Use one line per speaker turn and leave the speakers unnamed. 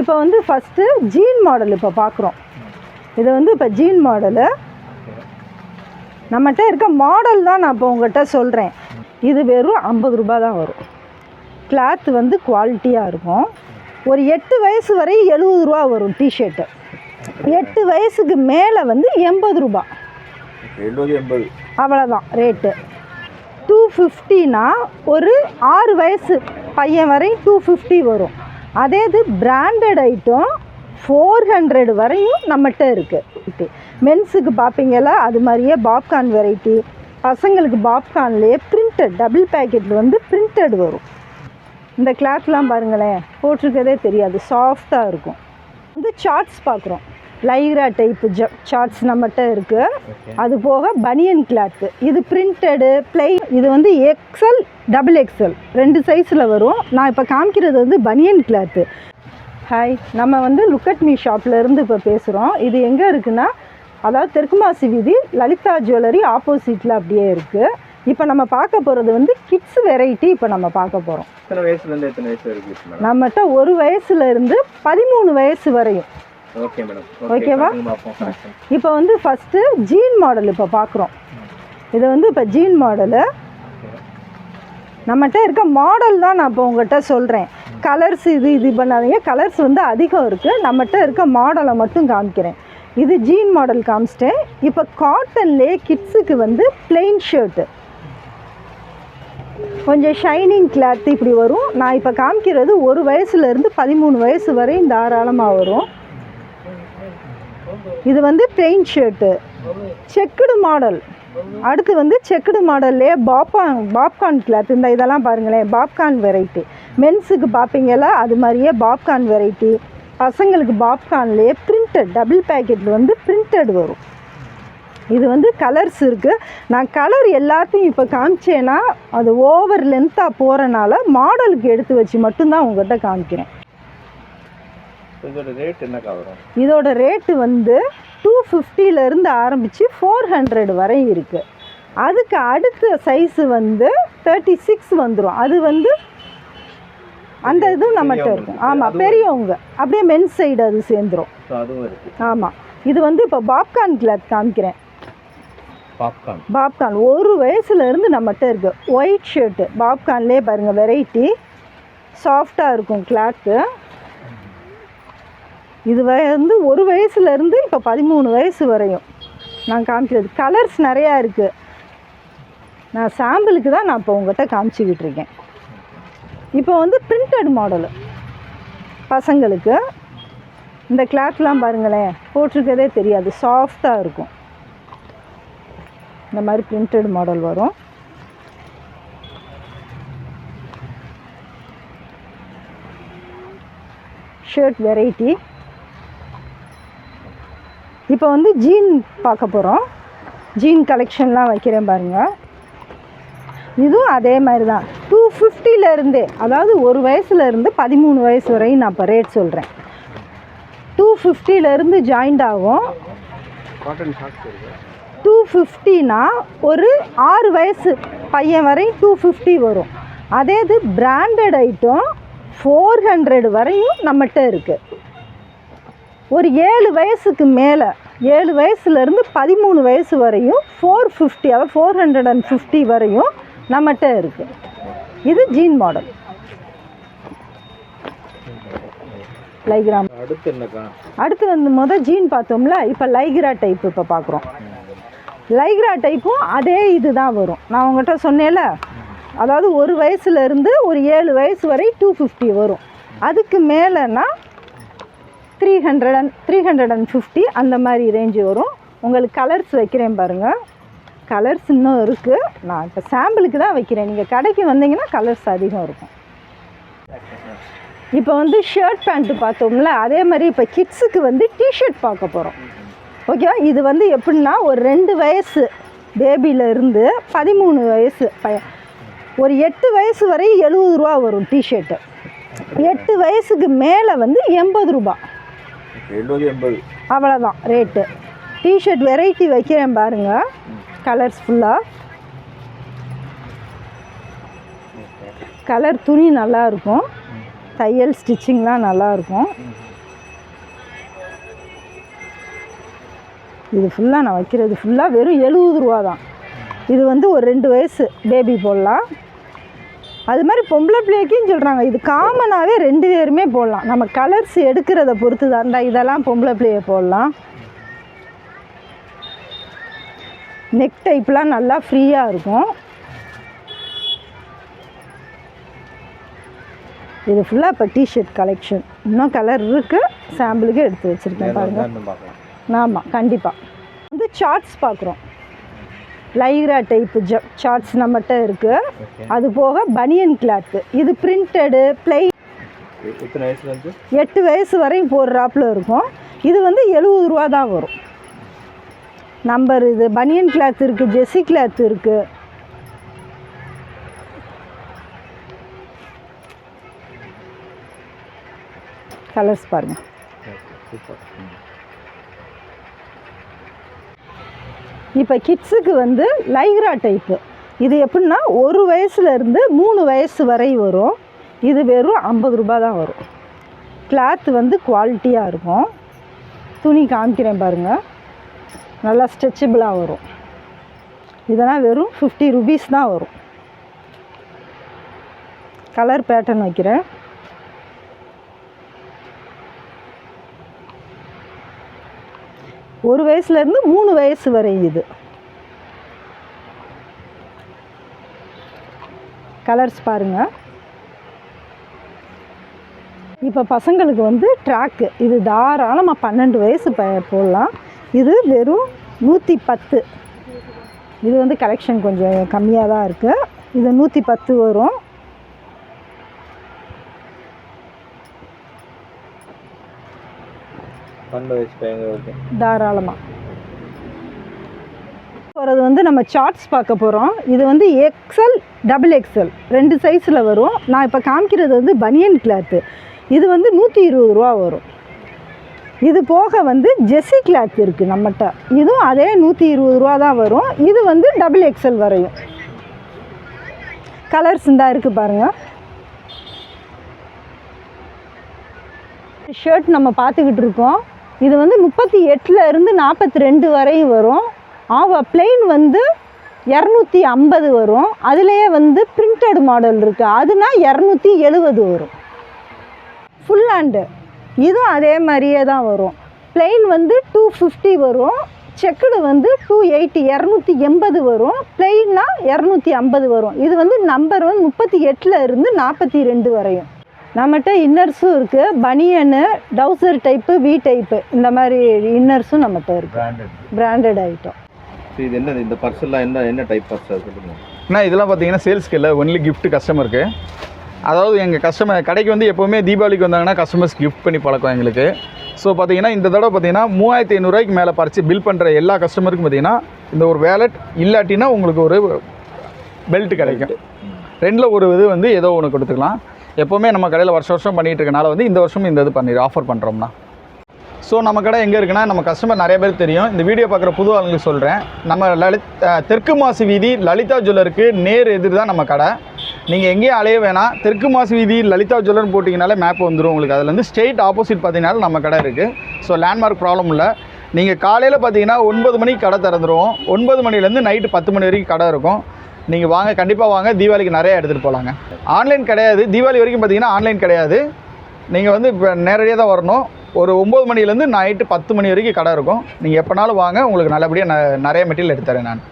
இப்போ வந்து first gene model இப்போ பார்க்குறோம். இது வந்து இப்போ ஜீன் மாடலு நம்மகிட்ட இருக்க மாடல் தான் நான் இப்போ உங்கள்கிட்ட சொல்கிறேன் இது வெறும் ஐம்பது ரூபாய் தான் வரும். கிளாத் வந்து குவாலிட்டியாக இருக்கும். ஒரு எட்டு வயசு வரை எழுபது ரூபா வரும் டிஷர்ட்டு எட்டு வயசுக்கு மேலே வந்து எண்பது ரூபா அவ்வளோதான் ரேட்டு டூ ஃபிஃப்டினா ஒரு ஆறு வயசு பையன் வரை டூ ஃபிஃப்டி வரும். அதே இது பிராண்டட் ஐட்டம் ஃபோர் ஹண்ட்ரட் வரையும் நம்மகிட்ட இருக்குது மென்ஸுக்கு பார்ப்பீங்களா அது மாதிரியே பாப்கார்ன் வெரைட்டி பசங்களுக்கு பாப்கார்ன்லேயே பிரிண்டட் டபுள் பேக்கெட்டில் வந்து பிரிண்டட் வரும். இந்த கிளாத்லாம் பாருங்களேன் போட்டிருக்கதே தெரியாது சாஃப்டாக இருக்கும். வந்து சார்ட்ஸ் பார்க்குறோம். லைக்ரா டைப்பு ஜ சார்ட்ஸ் நம்மகிட்ட இருக்குது அது போக பனியன் கிளாத்து இது பிரிண்டடு பிளெயின் இது வந்து எக்ஸல் டபுள் எக்ஸல் ரெண்டு சைஸில் வரும். நான் இப்போ காமிக்கிறது வந்து பனியன் கிளாத்து ஹாய் நம்ம வந்து லுக்கட் மீ ஷாப்பில் இருந்து இப்போ பேசுகிறோம் இது எங்கே இருக்குன்னா அதாவது தெற்குமாசி வீதி லலிதா ஜுவல்லரி ஆப்போசிட்டில் அப்படியே இருக்குது இப்போ நம்ம பார்க்க போகிறது வந்து கிட்ஸ் வெரைட்டி இப்போ நம்ம பார்க்க போகிறோம்
எத்தனை வயசுலேருந்து எத்தனை வயசு
நம்மகிட்ட ஒரு வயசுல இருந்து பதிமூணு வயசு வரையும்.
ஓகே மேடம்
ஓகேவா? இப்போ வந்து ஃபஸ்ட்டு ஜீன் மாடல் இப்போ பார்க்குறோம். இது வந்து இப்போ ஜீன் மாடலு நம்மகிட்ட இருக்க மாடல் தான் நான் இப்போ உங்கள்கிட்ட சொல்கிறேன் கலர்ஸ் இது இது பண்ணாதீங்க. கலர்ஸ் வந்து அதிகம் இருக்குது நம்மகிட்ட இருக்க மாடலை மட்டும் காமிக்கிறேன். இது ஜீன் மாடல் காமிச்சிட்டேன். இப்போ காட்டன்லேயே கிட்ஸுக்கு வந்து பிளெயின் ஷர்ட்டு கொஞ்சம் ஷைனிங் கிளாத் இப்படி வரும். நான் இப்போ காமிக்கிறது ஒரு வயசுலேருந்து பதிமூணு வயசு வரையும் தாராளமாக வரும். இது வந்து பிளெயின் ஷர்ட்டு செக்குடு மாடல் அடுத்து வந்து செக்குடு மாடல்லே பாப்கார்ன் பாப்கார்ன் கிளாத் இந்த இதெல்லாம் பாருங்களேன் பாப்கார்ன் வெரைட்டி மென்ஸுக்கு பார்ப்பீங்களா அது மாதிரியே பாப்கார்ன் வெரைட்டி பசங்களுக்கு பாப்கார்ன்லேயே பிரிண்டட் டபுள் பேக்கெட்டில் வந்து பிரிண்டட் வரும். இது வந்து கலர்ஸ் இருக்குது நான் கலர் எல்லாத்தையும் இப்போ காமிச்சேன்னா அது ஓவர் லென்த்தாக போகிறனால மாடலுக்கு எடுத்து வச்சு மட்டும்தான் உங்கள்கிட்ட காமிக்கிறேன்.
இதோட ரேட் என்னக்கா வரும்?
இதோட ரேட்டு வந்து டூ இருந்து ஆரம்பித்து ஃபோர் ஹண்ட்ரட் வரை இருக்குது அதுக்கு அடுத்த சைஸு வந்து தேர்ட்டி சிக்ஸ் வந்துடும் அது வந்து அந்த இதுவும் நம்மகிட்ட இருக்கும். ஆமாம் பெரியவங்க. அப்படியே மென் சைடு அது
இருக்கு.
ஆமாம் இது வந்து இப்போ பாப்கார்ன் கிளாத் காமிக்கிறேன்.
பாப்கார்ன்
பாப்கார்ன் ஒரு வயசுலேருந்து நம்மகிட்ட இருக்குது ஒயிட் ஷர்ட்டு பாப்கார்ன்லேயே பாருங்கள் வெரைட்டி சாஃப்டாக இருக்கும் கிளாத்து இது வந்து ஒரு வயசுலேருந்து இப்போ பதிமூணு வயசு வரையும். நான் காமிக்கிறது. கலர்ஸ் நிறையா இருக்குது நான் சாம்பிளுக்கு தான் நான் இப்போ உங்கள்கிட்ட காமிச்சிக்கிட்டு இருக்கேன். இப்போ வந்து பிரிண்டட் மாடலு பசங்களுக்கு இந்த கிளாத்லாம் பாருங்களேன். போட்டிருக்கதே தெரியாது. சாஃப்டாக இருக்கும். இந்த மாதிரி பிரிண்டட் மாடல் வரும். ஷர்ட் வெரைட்டி இப்போ வந்து ஜீன் பார்க்க போகிறோம் ஜீன் கலெக்ஷன்லாம் வைக்கிறேன் பாருங்கள் இதுவும் அதே மாதிரி தான் டூ இருந்தே அதாவது ஒரு வயசுல இருந்து பதிமூணு வயசு வரையும் நான் இப்போ ரேட் சொல்கிறேன் டூ இருந்து ஜாயிண்ட் ஆகும். டூ ஃபிஃப்டினா ஒரு ஆறு வயசு பையன் வரை டூ ஃபிஃப்டி வரும். அதே இது பிராண்டட் ஐட்டம் ஃபோர் ஹண்ட்ரட் வரையும் நம்மகிட்ட இருக்குது ஒரு ஏழு வயசுக்கு மேலே ஏழு வயசுலேருந்து பதிமூணு வயசு வரையும் ஃபோர் ஃபிஃப்டி அதாவது ஃபோர் ஹண்ட்ரட் அண்ட் ஃபிஃப்டி வரையும் நம்மகிட்ட இருக்குது இது ஜீன் மாடல் லைக்ராம்
அடுத்து என்னக்கா
அடுத்து வந்து மொதல் ஜீன் பார்த்தோம்ல இப்போ லைக்ரா டைப் இப்போ பார்க்குறோம் லைக்ரா டைப்பும் அதே இது தான் வரும். நான் உங்கள்கிட்ட சொன்னேன்ல அதாவது ஒரு வயசுலேருந்து ஒரு ஏழு வயசு வரை டூ ஃபிஃப்டி வரும். அதுக்கு மேலேனா three hundred and three hundred and fifty அந்த மாதிரி ரேஞ்சு வரும். உங்களுக்கு கலர்ஸ் வைக்கிறேன் பாருங்கள் கலர்ஸ் இன்னும் இருக்குது நான் இப்போ சாம்பிளுக்கு தான் வைக்கிறேன். நீங்கள் கடைக்கு வந்தீங்கன்னா கலர்ஸ் அதிகம் இருக்கும். இப்போ வந்து ஷர்ட் பேண்ட்டு பார்த்தோம்ல அதே மாதிரி இப்போ கிட்ஸுக்கு வந்து டிஷர்ட் பார்க்க போகிறோம் ஓகேவா இது வந்து எப்படின்னா ஒரு ரெண்டு வயசு பேபியில இருந்து பதிமூணு வயசு பையன். ஒரு எட்டு வயசு வரை எழுபது ரூபா வரும் டிஷர்ட்டு எட்டு வயசுக்கு மேலே வந்து எண்பது ரூபா. அவ்வளோதான் ரேட்டு டிஷர்ட் வெரைட்டி வைக்கிறேன் பாருங்கள் கலர்ஸ் ஃபுல்லாக கலர் துணி நல்லா இருக்கும். தையல் ஸ்டிச்சிங்லாம் நல்லாயிருக்கும் இது ஃபுல்லாக நான் வைக்கிறது ஃபுல்லாக வெறும் எழுபது ரூபா தான் இது வந்து ஒரு ரெண்டு வயசு பேபி போடலாம். அது மாதிரி பொம்பளை பிள்ளைக்கும் சொல்கிறாங்க இது காமனாகவே ரெண்டு பேருமே போடலாம். நம்ம கலர்ஸ் எடுக்கிறத பொறுத்து தான்டா இதெல்லாம் பொம்பளை பிள்ளைய போடலாம். நெக் டைப்லாம் நல்லா ஃப்ரீயாக இருக்கும். இது ஃபுல்லாக இப்போ டிஷர்ட் கலெக்ஷன் இன்னும் கலர் இருக்குது சாம்பிளுக்கு எடுத்து வச்சுருக்கேன் பாருங்கள் ஆமாம் கண்டிப்பாக வந்து சார்ட்ஸ் பார்க்குறோம். லைரா டைப்பு ஜ சார்ட்ஸ் நம்மகிட்ட இருக்குது அது போக பனியன் கிளாத்து இது பிரிண்டடு ப்ளை எட்டு வயசு வரையும் போடுறாப்புல இருக்கும். இது வந்து எழுபது ரூபா தான் வரும். நம்பர் இது பனியன் கிளாத் இருக்குது ஜெஸ்ஸி கிளாத் இருக்குது கலர்ஸ் பாருங்கள் இப்போ கிட்ஸுக்கு வந்து லைக்ரா டைப்பு இது எப்படின்னா ஒரு வயசுலேருந்து மூணு வயசு வரை வரும். இது வெறும் ஐம்பது ரூபாய் தான் வரும். கிளாத் வந்து குவாலிட்டியாக இருக்கும். துணி காமிக்கிறேன் பாருங்கள் நல்லா ஸ்ட்ரெச்சபிளாக வரும். இதெல்லாம் வெறும் ஃபிஃப்டி ருபீஸ் தான் வரும். கலர் பேட்டர்ன் வைக்கிறேன். ஒரு வயசுலேருந்து மூணு வயசு வரை இது. கலர்ஸ் பாருங்கள் இப்போ பசங்களுக்கு வந்து ட்ராக்கு இது தாராளமாக பன்னெண்டு வயசு ப போடலாம். இது வெறும் நூற்றி பத்து. இது வந்து கலெக்ஷன் கொஞ்சம் கம்மியாக தான் இருக்குது இது நூற்றி பத்து வரும்.
பன்னெண்டு வயசு
தாராளமாக போகிறது வந்து நம்ம சார்ட்ஸ் பார்க்க போகிறோம் இது வந்து எக்ஸல் டபுள் எக்ஸல் ரெண்டு சைஸில் வரும். நான் இப்போ காமிக்கிறது வந்து பனியன் கிளாத்து இது வந்து நூற்றி இருபது ரூபா வரும். இது போக வந்து ஜெஸ்ஸி கிளாத் இருக்குது நம்மகிட்ட இதுவும் அதே நூற்றி இருபது ரூபா தான் வரும். இது வந்து டபுள் எக்ஸல் வரையும். கலர்ஸ் இந்தா இருக்குது பாருங்கள் ஷர்ட் நம்ம பார்த்துக்கிட்டு இருக்கோம். இது வந்து முப்பத்தி எட்டில் இருந்து நாற்பத்தி ரெண்டு வரையும் வரும். ஆவா பிளெயின் வந்து இரநூத்தி ஐம்பது வரும். அதுலேயே வந்து பிரிண்டட் மாடல் இருக்குது அதுனா இரநூத்தி எழுபது வரும். ஃபுல் ஹேண்டு இதுவும் அதே மாதிரியே தான் வரும். பிளெயின் வந்து டூ ஃபிஃப்டி வரும். செக்குடு வந்து டூ எயிட்டி இரநூத்தி எண்பது வரும். பிளெயின்னா இரநூத்தி ஐம்பது வரும். இது வந்து நம்பர் வந்து முப்பத்தி எட்டில் இருந்து நாற்பத்தி ரெண்டு வரையும். நம்மகிட்ட இன்னர்ஸும் இருக்குது பனியனு டவுசர் டைப்பு வி டைப்பு. இந்த மாதிரி இன்னர்ஸும் நம்மகிட்ட இருக்குது
பிராண்டட்
பிராண்டட் ஐட்டம்.
இது என்னது? இந்த பர்ஸ் என்ன என்ன டைப் பர்ஸ்
அண்ணா இதெல்லாம் பார்த்தீங்கன்னா சேல்ஸ்க்கு இல்லை. ஒன்லி gift கஸ்டமருக்கு அதாவது எங்கள் கஸ்டமர் கடைக்கு வந்து எப்போவுமே தீபாவளிக்கு வந்தாங்கன்னா கஸ்டமர்ஸ் gift பண்ணி பழக்கம் எங்களுக்கு. ஸோ பார்த்தீங்கன்னா இந்த தடவை பார்த்தீங்கன்னா மூவாயிரத்தி ஐநூறுரூவாய்க்கு மேலே பறிச்சு பில் பண்ணுற எல்லா கஸ்டமருக்கும் பார்த்தீங்கன்னா இந்த ஒரு வேலட் இல்லாட்டினா உங்களுக்கு ஒரு பெல்ட் கிடைக்கும். ரெண்டில் ஒரு இது வந்து ஏதோ ஒன்று கொடுத்துக்கலாம். எப்போவுமே நம்ம கடையில் வருஷம் வருஷம் பண்ணிகிட்டு இருக்கனால வந்து இந்த வருஷமும் இந்த இது பண்ணி ஆஃபர் பண்ணுறோம்னா ஸோ நம்ம கடை எங்கே இருக்குன்னா நம்ம கஸ்டமர் நிறைய பேர் தெரியும். இந்த வீடியோ பார்க்குற புது ஆளுங்களுக்கு சொல்கிறேன் நம்ம லலித் தெற்கு மாசு வீதி லலிதா ஜுவல்லருக்கு நேர் எதிர் தான் நம்ம கடை. நீங்கள் எங்கேயும் அலைய வேணாம். தெற்கு மாசு வீதி லலிதா ஜுவல்லர்னு போட்டிங்கனாலே மேப் வந்துடும் உங்களுக்கு. அதில் வந்து ஸ்ட்ரெயிட் ஆப்போசிட் பார்த்தீங்கன்னா நம்ம கடை இருக்குது ஸோ லேண்ட்மார்க் ப்ராப்ளம் இல்லை. நீங்கள் காலையில் பார்த்தீங்கன்னா ஒன்பது மணிக்கு கடை திறந்துருவோம் ஒன்பது மணிலேருந்து நைட்டு பத்து மணி வரைக்கும் கடை இருக்கும். நீங்கள் வாங்க கண்டிப்பாக வாங்க. தீபாவளிக்கு நிறைய எடுத்துகிட்டு போகலாங்க ஆன்லைன் கிடையாது. தீபாவளி வரைக்கும் பார்த்தீங்கன்னா ஆன்லைன் கிடையாது. நீங்கள் வந்து இப்போ நேரடியாக தான் வரணும். ஒரு ஒம்பது மணிலேருந்து நைட்டு பத்து மணி வரைக்கும் கடை இருக்கும். நீங்கள் எப்போனாலும் வாங்க. உங்களுக்கு நல்லபடியாக ந நிறைய மெட்டீரியல் எடுத்து தரேன் நான்.